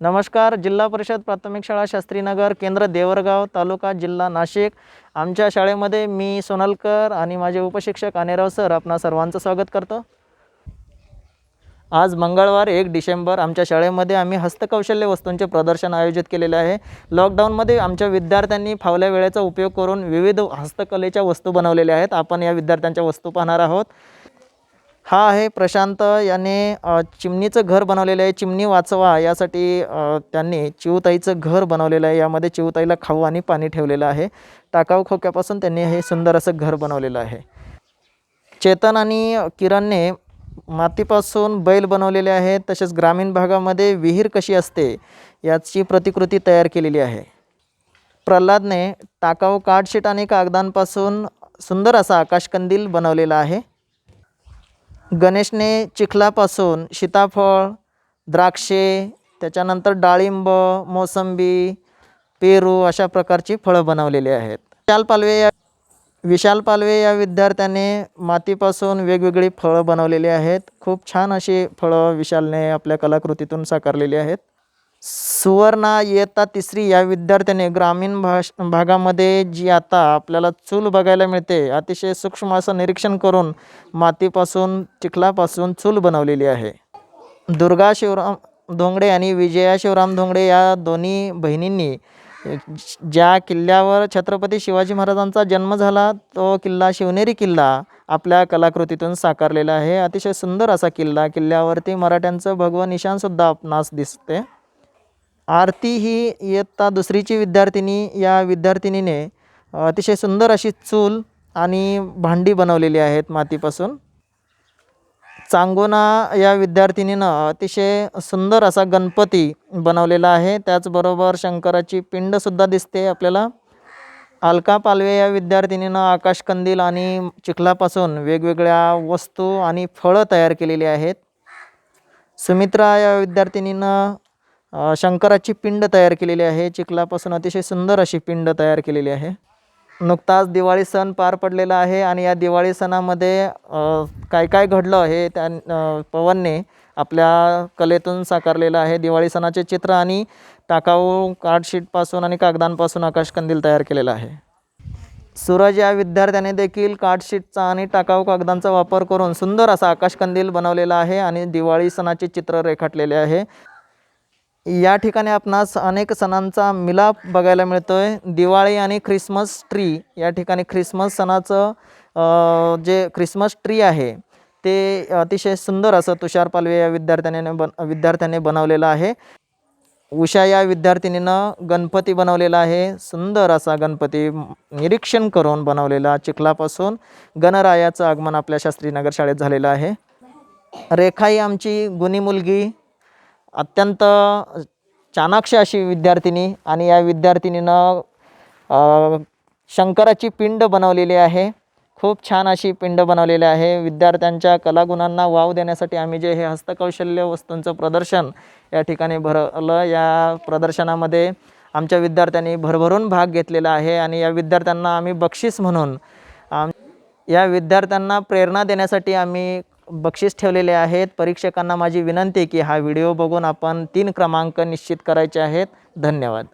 नमस्कार जिल्हा परिषद प्राथमिक शाळा शास्त्रीनगर केंद्र देवरगाव तालुका जिल्हा नाशिक. आमच्या शाळेमध्ये मी सोनलकर आणि माझे उपशिक्षक अनेराव सर आपणा सर्वांचं स्वागत करतो. आज मंगळवार एक डिसेंबर आमच्या शाळेमध्ये आम्ही हस्तकौशल्य वस्तूंचे प्रदर्शन आयोजित केलेले आहे. लॉकडाऊनमध्ये आमच्या विद्यार्थ्यांनी फावल्या वेळेचा उपयोग करून विविध हस्तकलेच्या वस्तू बनवलेल्या आहेत. आपण या विद्यार्थ्यांच्या वस्तू पाहणार आहोत. हा आहे प्रशांत याने चिमणीचं घर बनवलेलं आहे. चिमणी वाचवा यासाठी त्यांनी चिवताईचं घर बनवलेलं आहे. यामध्ये चिवताईला खाऊ आणि पाणी ठेवलेलं आहे. टाकाऊ खोक्यापासून त्यांनी हे सुंदर असं घर बनवलेलं आहे. चेतन आणि किरणने मातीपासून बैल बनवलेले आहेत. तसेच ग्रामीण भागामध्ये विहीर कशी असते याची प्रतिकृती तयार केलेली आहे. प्रल्हादने टाकाऊ कार्डशीट आणि कागदांपासून सुंदर असा आकाशकंदील बनवलेला आहे. गणेशने चिखलापासून सीताफळ द्राक्षे त्याच्यानंतर डाळिंब मोसंबी पेरू अशा प्रकारची फळं बनवलेली आहेत. विशाल पालवे या विशाल पालवे या विद्यार्थ्याने मातीपासून वेगवेगळी फळं बनवलेली आहेत. खूप छान अशी फळं विशालने आपल्या कलाकृतीतून साकारलेली आहेत. सुवर्णा इयत्ता तिसरी या विद्यार्थ्याने ग्रामीण भाष भागामध्ये जी आता आपल्याला चूल बघायला मिळते अतिशय सूक्ष्म असं निरीक्षण करून मातीपासून चिखलापासून चूल बनवलेली आहे. दुर्गा शिवराम धोंगडे आणि विजया शिवराम धोंगडे या दोन्ही बहिणींनी ज्या किल्ल्यावर छत्रपती शिवाजी महाराजांचा जन्म झाला तो किल्ला शिवनेरी किल्ला आपल्या कलाकृतीतून साकारलेला आहे. अतिशय सुंदर असा किल्ला किल्ल्यावरती मराठ्यांचं भगवं निशाणसुद्धा आपणास दिसते. आरती ही इयत्ता दुसरीची विद्यार्थिनी या विद्यार्थिनीने अतिशय सुंदर अशी चूल आणि भांडी बनवलेली आहेत मातीपासून. चांगोना या विद्यार्थिनीनं अतिशय सुंदर असा गणपती बनवलेला आहे. त्याचबरोबर शंकराची पिंडसुद्धा दिसते आपल्याला. अलका पालवे या विद्यार्थिनीनं आकाशकंदील आणि चिखलापासून वेगवेगळ्या वस्तू आणि फळं तयार केलेली आहेत. सुमित्रा या विद्यार्थिनीनं शंकराची पिंड तयार केलेली आहे. चिखलापासून अतिशय सुंदर अशी पिंड तयार केलेली आहे. नुकताच दिवाळी सण पार पडलेला आहे आणि या दिवाळी सणामध्ये काय काय घडलं हे त्या पवनने आपल्या कलेतून साकारलेलं आहे. दिवाळी सणाचे चित्र आणि टाकाऊ कार्डशीटपासून आणि कागदांपासून आकाशकंदील तयार केलेला आहे. सूरज या विद्यार्थ्याने देखील कार्डशीटचा आणि टाकाऊ कागदांचा वापर करून सुंदर असा आकाशकंदील बनवलेला आहे आणि दिवाळी सणाचे चित्र रेखाटलेले आहे. या ठिकाणी आपणास अनेक सणांचा मिलाप बघायला मिळतो आहे दिवाळी आणि ख्रिसमस ट्री या ठिकाणी ख्रिसमस सणाचं जे ख्रिसमस ट्री आहे ते अतिशय सुंदर असं तुषार पालवे या विद्यार्थ्याने बन विद्यार्थ्याने बनवलेलं आहे. उषा या विद्यार्थिनीनं गणपती बनवलेला आहे. सुंदर असा गणपती निरीक्षण करून बनवलेला चिखलापासून गणरायाचं आगमन आपल्या शास्त्रीनगर शाळेत झालेलं आहे. रेखा ही आमची गुणी मुलगी अत्यंत चाणाक्ष अशी विद्यार्थिनी आणि या विद्यार्थिनीनं शंकराची पिंड बनवलेली आहे. खूप छान अशी पिंड बनवलेली आहे. विद्यार्थ्यांच्या कलागुणांना वाव देण्यासाठी आम्ही जे हे हस्तकौशल्य वस्तूंचं प्रदर्शन या ठिकाणी भरलं या प्रदर्शनामध्ये आमच्या विद्यार्थ्यांनी भरभरून भाग घेतलेला आहे आणि या विद्यार्थ्यांना आम्ही बक्षीस म्हणून आम या विद्यार्थ्यांना प्रेरणा देण्यासाठी आम्ही बक्षीस ठेवलेले आहेत. परीक्षकांना माझी विनंती आहे की हा व्हिडिओ बघून आपण तीन क्रमांक निश्चित करायचे आहेत. धन्यवाद.